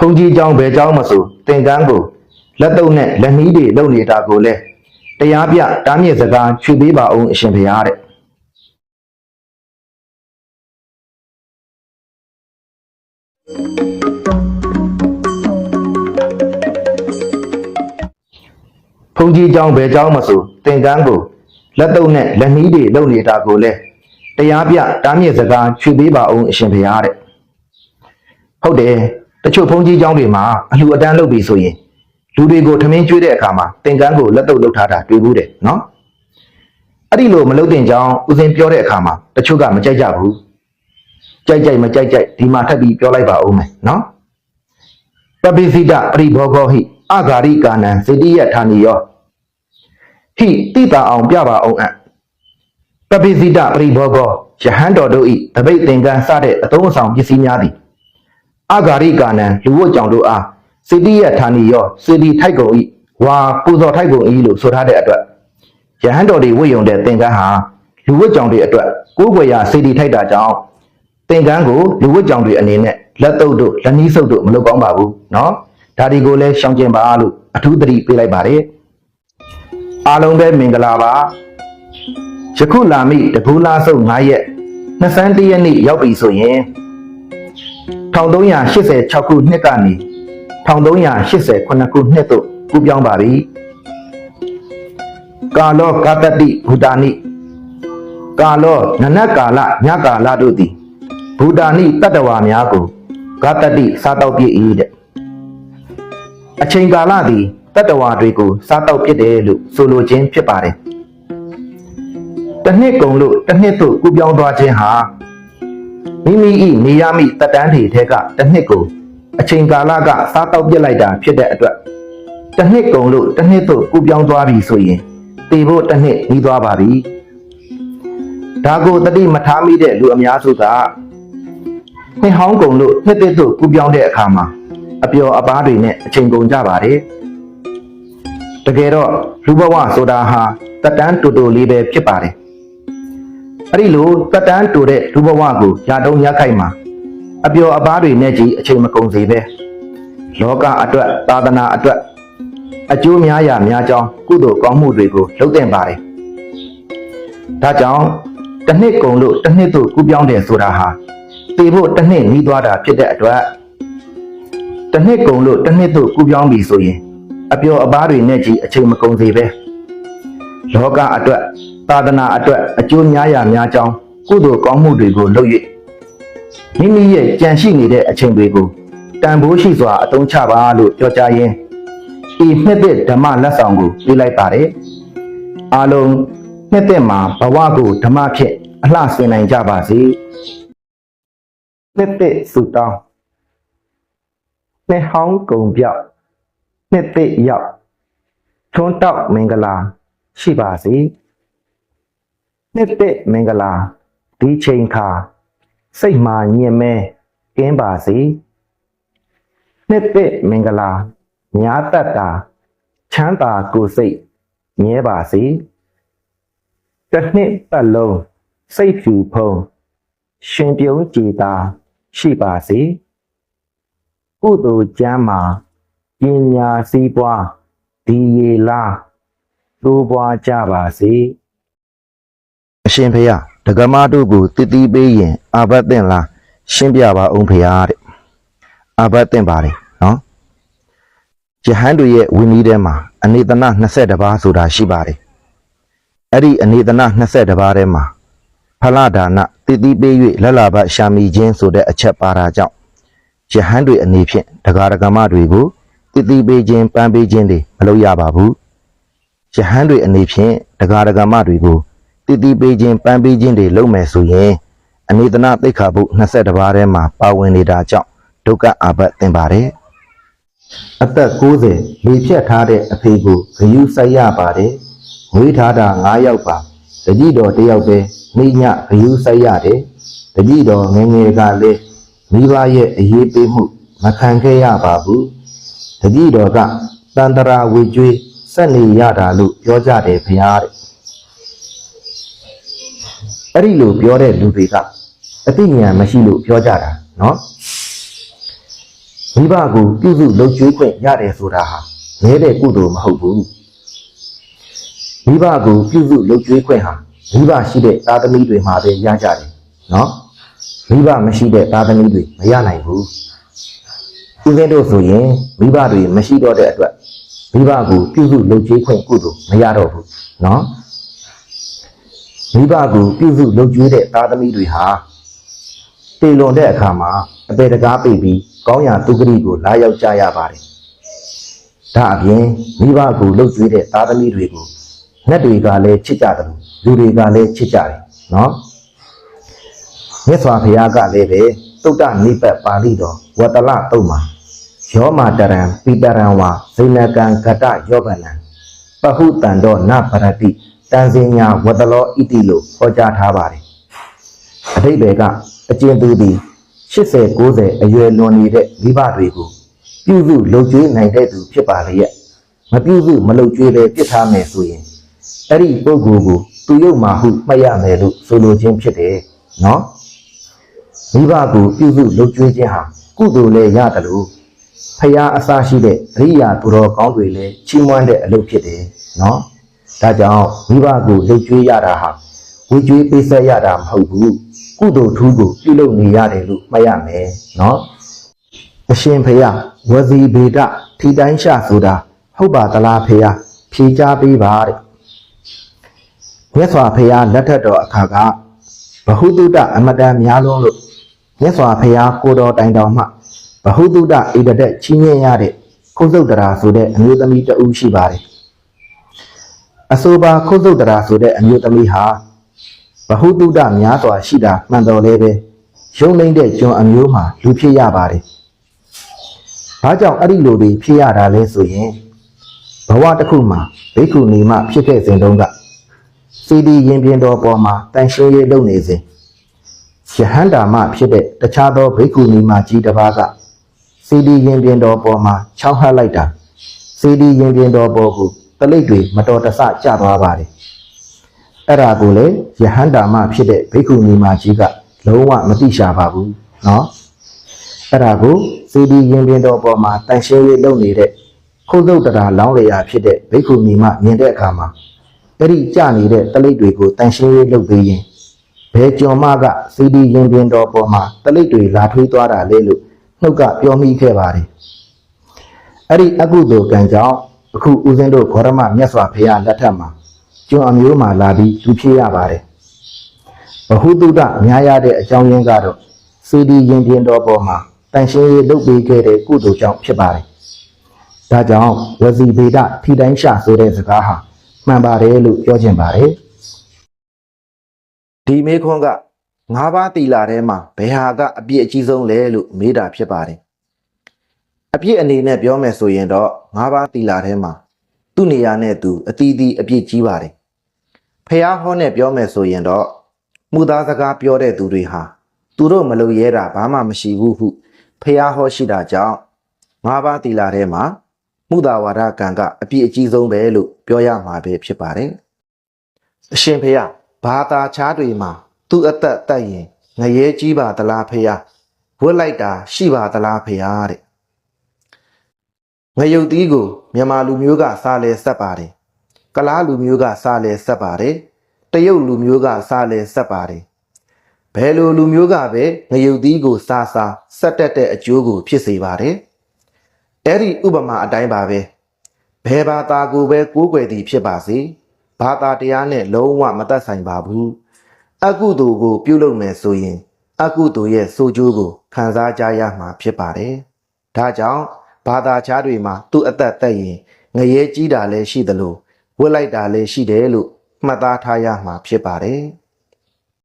ဖုန်ကြီးเจ้าဘယ်เจ้าမဆိုသင်္ကန်းကိုလက်တုပ်နဲ့လက်နှီးတွေလုံနေတာကိုလဲတရားပြတားမြစ်စကားချွေပေးပါအောင်အရှင်ဘုရားတဲ့ ဖုန်ကြီးเจ้าဘယ်เจ้าမဆိုသင်္ကန်းကိုလက်တုပ်နဲ့လက်နှီးတွေလုံနေတာကိုလဲတရားပြတားမြစ်စကားချွေပေးပါအောင်အရှင်ဘုရားတဲ့ဟုတ်တယ် တချို့ဘုန်းကြီးကျောင်းတွေမှာအလှူအတန်းလုပ်ပြီးဆိုရင်လူတွေကိုထမင်းကျွေးတဲ့အခါမှာသင်္ကန်းကိုလက်တုပ်လုပ်ထားတာတွေ့ဘူးတယ်နော်အဲ့ဒီလိုမလုပ်တင်ကြောင်းဦးစင်ပြောတဲ့အခါမှာတချို့ကမကြိုက်ကြဘူးကြိုက်ကြိုက်မကြိုက်ကြိုက်ဒီမှာထပ်ပြီးပြောလိုက်ပါဦးမယ်နော်ပပိစိတပရိဘောဂောဟိအဂါရိကာနံစေတိယဌာနီယောဟိတိတာအောင်ပြပါအောင်အံ့ပပိစိတပရိဘောဂောယဟန်တော်တို့ဤတပိတ်သင်္ကန်းစတဲ့အသုံးအဆောင်ပစ္စည်းများသည် အဂါရိကာနံလူဝတ်ကြောင့်တို့အားစေတိယထာနိယောစေတီထိုက်ကုန်ဤဝါပူဇော်ထိုက်ကုန်ဤလို့ဆိုထားတဲ့အတွက်ယဟန်တော်တွေဝတ်ယုံတဲ့သင်္ကန်းဟာလူဝတ်ကြောင့်တွေအတွက်ကိုးကွယ်ရာစေတီထိုက်တာကြောင့် သင်္ကန်းကိုလူဝတ်ကြောင်တွေအနေနဲ့လက်တုပ်တို့လက်နီးဆုပ်တို့မလုပ်ကောင်းပါဘူးเนาะဒါဒီကိုလည်းရှောင်ကျင်ပါလို့အထူးသတိပေးလိုက်ပါတယ်အားလုံးပဲမင်္ဂလာပါယခုလာမိတကူလာဆုပ်9ရက်21ရက်နေ့ရောက်ပြီဆိုရင် 1386ခုနှစ်ကနေ1389ခုနှစ်သို့ကူးပြောင်းပါပြီကာလောကတတိဘူတာနိကာလောနနက်ကာလညကာလတို့သည်ဘူတာနိတတ္တဝါများကိုဂတတိစားတော့ပြည့်၏တဲ့အချိန်ကာလသည်တတ္တဝါတွေကိုစားတော့ပြည့်တယ်လို့ဆိုလိုခြင်းဖြစ်ပါတယ်တစ်နှစ်ကုန်လို့တစ်နှစ်သို့ကူးပြောင်းသွားခြင်းဟာ မိမိ၏နေရမိတတန်းတွေထဲကတစ်နှစ်ကိုအချိန်ကာလကစားတော့ပြစ်လိုက်တာဖြစ်တဲ့အတွက်တစ်နှစ်ကုန်လို့တစ်နှစ်သို့ကူးပြောင်းသွားပြီဆိုရင်တည်ဖို့တစ်နှစ်ပြီးသွားပါပြီဒါကိုတတိမထားမိတဲ့လူအများစုကနှစ်ဟောင်းကုန်လို့နှစ်သက်သို့ကူးပြောင်းတဲ့အခါမှာအပျော်အပါးတွေနဲ့အချိန်ကုန်ကြပါတယ်တကယ်တော့လူဘဝဆိုတာဟာတက်တန်းတူတူလေးပဲဖြစ်ပါတယ် အဲ့ဒီလိုတက်တန်းတူတဲ့လူဘဝကိုရာတုံးရခိုက်မှာအပျော်အပါးတွေနဲ့ကြီးအချိန်မကုန်စေပဲလောကအတွက်သာသနာအတွက်အကျိုးများရာများကြောင်းကုသိုလ်ကောင်းမှုတွေကိုလုပ်တင်ပါတယ်ဒါကြောင့်တစ်နှစ်ကုန်လို့တစ်နှစ်သို့ကူးပြောင်းတယ်ဆိုတာဟာတည်ဖို့တစ်နှစ်နီးသွားတာဖြစ်တဲ့အတွက်တစ်နှစ်ကုန်လို့တစ်နှစ်သို့ကူးပြောင်းပြီဆိုရင်အပျော်အပါးတွေနဲ့ကြီးအချိန်မကုန်စေပဲလောကအတွက် သာသနာအတွက်အကျိုးများရာများကြောင်းကုသိုလ်ကောင်းမှုတွေကိုလုပ်၍မိမိရဲ့ကြံရှိနေတဲ့အချိန်တွေကိုတန်ဖိုးရှိစွာအသုံးချပါလို့ပြောကြားရင်းဤနှစ်သက်ဓမ္မလက်ဆောင်ကိုပေးလိုက်ပါတယ်အားလုံးနှစ်သက်မှာဘဝကိုဓမ္မဖြင့်အလှဆင်နိုင်ကြပါစေနှစ်သက်ဆုတောင်းနှစ်ဟောင်းကုံပြောက်နှစ်သက်ရောက်ထွန်းတောက်မင်္ဂလာရှိပါစေ နှစ်သက်မင်္ဂလာဒီချိန်ခါစိတ်မှညင်မဲကင်းပါစေနှစ်သက်မင်္ဂလာညာတတ်တာချမ်းသာကိုယ်စိတ်မြဲပါစေတစ်နှစ်ပတ်လုံးစိတ်ဖြူဖုံးရှင်ပြုံးကြည်သာရှိပါစေကုသိုလ်ကျမ်းမှာပညာစည်းပွားဒီရေလားသိုးပွားကြပါစေ အရှင်ဖေယဒကမတို့ကိုတည်တည်ပေးရင်အာဘတ်တင်လားရှင်းပြပါအောင်ဖေယတဲ့အာဘတ်တင်ပါလေနော်ယဟန်တို့ရဲ့ဝိနည်းထဲမှာအနေတနာ22ပါးဆိုတာရှိပါတယ်အဲ့ဒီအနေသနာ22ပါးထဲမှာဖလဒါနတည်တည်ပေး၍လက်လာဘရှာမီခြင်းဆိုတဲ့အချက်ပါတာကြောင့်ယဟန်တွေအနေဖြင့်ဒဂါရကမတွေကိုတည်တည်ပေးခြင်းပန်းပေးခြင်းတွေမလုပ်ရပါဘူးယဟန်တွေအနေဖြင့်ဒဂါရကမတွေကို တည်တည်ပေးခြင်းပန်းပေးခြင်းတွေလုပ်မယ်ဆိုရင်အနေသနာသိက္ခာပု22ပါးထဲမှာပါဝင်နေတာကြောင့်ဒုက္ခအာဘတ်သင်ပါတယ်အသက်60လေဖြတ်ထားတဲ့အဖေကိုဂယုစိုက်ရပါတယ်ငွေထားတာ9ယောက်ပါတတိတော်တစ်ယောက်ပဲနေညဂယုစိုက်ရတယ်တတိတော်ငယ်ငယ်ကလည်းမိဘရဲ့အရေးပေးမှုမခံခဲ့ရပါဘူးတတိတော်ကတန်တရာဝေကျွေးဆက်နေရတာလို့ပြောကြတယ်ဖရားတဲ့ အဲ့ဒီလိုပြောတဲ့လူတွေကအသိဉာဏ်မရှိလို့ပြောကြတာနော်မိဘကိုပြုစုလုပ်ကျွေးခွင့်ရတယ်ဆိုတာဟာနဲတဲ့ကုသိုလ်မဟုတ်ဘူးမိဘကိုပြုစုလုပ်ကျွေးခွင့်ဟာမိဘရှိတဲ့သားသမီးတွေမှာပဲရကြတယ်နော်မိဘမရှိတဲ့သားသမီးတွေမရနိုင်ဘူးဦးဇင်းတို့ဆိုရင်မိဘတွေမရှိတော့တဲ့အတွက်မိဘကိုပြုစုလုပ်ကျွေးခွင့်ကုသိုလ်မရတော့ဘူးနော် မိဘကိုပြုစုလုပ်ကျွေးတဲ့သားသမီးတွေဟာတည်လွန်တဲ့အခါမှာအပေတကားပိတ်ပြီးကောင်းရာသူဂရိကိုလာရောက်ကြရပါတယ်ဒါအပြင်မိဘကိုလှုပ်ကြွေးတဲ့သားသမီးတွေကိုငှက်တွေကလည်းချစ်ကြတယ်လူတွေကလည်းချစ်ကြတယ်နော်မြတ်စွာဘုရားကလည်းပဲတုတ်တနိပတ်ပါဠိတော်ဝတ္တလတုတ်မှာယောမာတရံပိတရံဝါဇိနကံကတယောဂနံပဟုတံတော်နပရတိ တန်စင်ညာဝတ္တလောဣတိလို့ဟောကြားထားပါတယ်အထိပ္ပယ်ကအကျဉ်သူသည်80 90အရွယ်လွန်နေတဲ့မိဘတွေကိုပြုစုလုပ်ကျွေးနိုင်တဲ့သူဖြစ်ပါလေရဲ့မပြုစုမလုပ်ကျွေးပဲပြစ်ထားမယ်ဆိုရင်အဲ့ဒီပုဂ္ဂိုလ်ကိုသူယုတ်မှဟုမှတ်ရမယ်လို့ဆိုလိုခြင်းဖြစ်တယ်နော်မိဘကိုပြုစုလုပ်ကျွေးခြင်းဟာကုသိုလ်လည်းရတယ်လို့ဖရာအစရှိတဲ့အရိယာသူတော်ကောင်းတွေလည်းချီးမွမ်းတဲ့အလုပ်ဖြစ်တယ်နော် ဒါကြောင့်မိဘကိုလုပ်ကျွေးရတာဟာဝေကျွေးပေးဆက်ရတာမဟုတ်ဘူးကုသိုလ်ထူးကိုပြုလုပ်နေရတယ်လို့မှတ်ရမယ်နော်အရှင်ဖရာဝစီဗေဒထိတိုင်းရှာဆိုတာဟုတ်ပါသလားဖရာဖြေချပေးပါတဲ့မြတ်စွာဘုရားလက်ထက်တော်အခါကဘဟုတုတအမတန်များလုံးလို့မြတ်စွာဘုရားကိုတော်တိုင်တော်မှဘဟုတုတဣတတက်ချင်းမြင့်ရတဲ့ခုတ်သုတ်တရာဆိုတဲ့အမျိုးသမီးတဦးရှိပါတယ် အဆိုပါခုတ်သုတ်တရာဆိုတဲ့အမျိုးသမီးဟာဘဟုတုတများစွာရှိတာမှန်တော်လဲပဲရုံနိုင်တဲ့ကျွန်အမျိုးမှာလူဖြစ်ရပါတယ်။ဘာကြောင့်အဲ့ဒီလိုတွေဖြစ်ရတာလဲဆိုရင်ဘဝတစ်ခုမှာဘိက္ခုနီမဖြစ်ခဲ့စဉ်တုန်းကစီဒီရင်ပြင်တော်ပေါ်မှာတန်ရှင်းရေးလုပ်နေစဉ်ယဟန္တာမဖြစ်တဲ့တခြားသောဘိက္ခုနီမကြီးတစ်ပါးကစီဒီရင်ပြင်တော်ပေါ်မှာချောင်းဟပ်လိုက်တာစီဒီရင်ပြင်တော်ပေါ်ကို တလိပ်တွေမတော်တဆကျသွားပါတယ်။အဲ့ဒါကိုလေယဟန္တာမဖြစ်တဲ့ဘိက္ခုနီမကြီးကလုံးဝမသိရှာပါဘူးနော်။အဲ့ဒါကိုစီဒီရင်ပြင်တော်ပေါ်မှာတန်ရှင်းရေးလုပ်နေတဲ့ခုတ်သုတ်တရာလောင်းလျာဖြစ်တဲ့ဘိက္ခုနီမမြင်တဲ့အခါမှာအဲ့ဒီကြနေတဲ့တလိပ်တွေကိုတန်ရှင်းရေးလုပ်ပေးရင်ဘယ်ကြော်မကစီဒီရင်ပြင်တော်ပေါ်မှာတလိပ်တွေလာထွေးသွားတာလဲလို့နှုတ်ကပြောမိခဲ့ပါတယ်အဲ့ဒီအကုသိုလ်ကံကြောင့် အခုဦးဇင်းတို့ဂေါရမမြတ်စွာဘုရားလက်ထက်မှာကျွန်အမျိုးမှာလာပြီးလူဖြစ်ရပါတယ်ဘဟုတုတများရတဲ့အကြောင်းရင်းကတော့စီဒီရင်ပြင်တော်ပေါ်မှာတန်ရှင်းရေးလုပ်ပေးခဲ့တဲ့ကုသိုလ်ကြောင့်ဖြစ်ပါတယ်ဒါကြောင့်ဝစီဗေဒထိတိုင်းရှာဆိုတဲ့စကားဟာမှန်ပါတယ်လို့ပြောချင်ပါတယ်ဒီမေခွန်းကငါးပါးတီလာထဲမှာဘယ်ဟာကအပြည့်အကြီးဆုံးလဲလို့မေးတာဖြစ်ပါတယ် အပြည့်အနေနဲ့ပြောမယ်ဆိုရင်တော့ငါးပါးတီလာထဲမှာသူ့နေရာနဲ့သူအတီးတီးအပြည့်ကြီးပါတယ်ဖះဟောနဲ့ပြောမယ်ဆိုရင်တော့မူသားစကားပြောတဲ့သူတွေဟာသူတို့မလုပ်ရဲတာဘာမှမရှိဘူးဟုဖះဟောရှိတာကြောင့်ငါးပါးတီလာထဲမှာမုဒဝါဒကံကအပြည့်အကြီးဆုံးပဲလို့ပြောရမှာပဲဖြစ်ပါတယ်။အရှင်ဖေယဘာသာချားတွေမှာသူ့အသက်တက်ရင်ငရဲကြီးပါသလားဖေယဝတ်လိုက်တာရှိပါသလားဖေယတဲ့။ ငရုတ်သီးကိုမြန်မာလူမျိုးကစားလဲဆက်ပါတယ်။ကလားလူမျိုးကစားလဲဆက်ပါတယ်။တရုတ်လူမျိုးကစားလဲဆက်ပါတယ်။ဘယ်လိုလူမျိုးကပဲငရုတ်သီးကိုစားစားဆက်တက်တဲ့အကျိုးကို ဖြစ်စေပါတယ်။အဲ့ဒီဥပမာအတိုင်းပါပဲဘယ်ဘာသာကိုပဲကိုးကွယ်သည်ဖြစ်ပါစေဘာသာတရားနဲ့လုံးဝမသက်ဆိုင်ပါဘူးအကုသိုလ်ကို ပြုလုပ်မယ်ဆိုရင် အကုသိုလ်ရဲ့ဆိုးကျိုးကိုခံစားကြရမှာဖြစ်ပါတယ်ဒါကြောင့် ဘာသာခြားတွေမှာသူ့အသက်သက်ရင်ငရဲကြီးတာလည်းရှိသလိုဝတ်လိုက်တာလည်းရှိတယ်လို့မှတ်သားထားရမှာဖြစ်ပါတယ်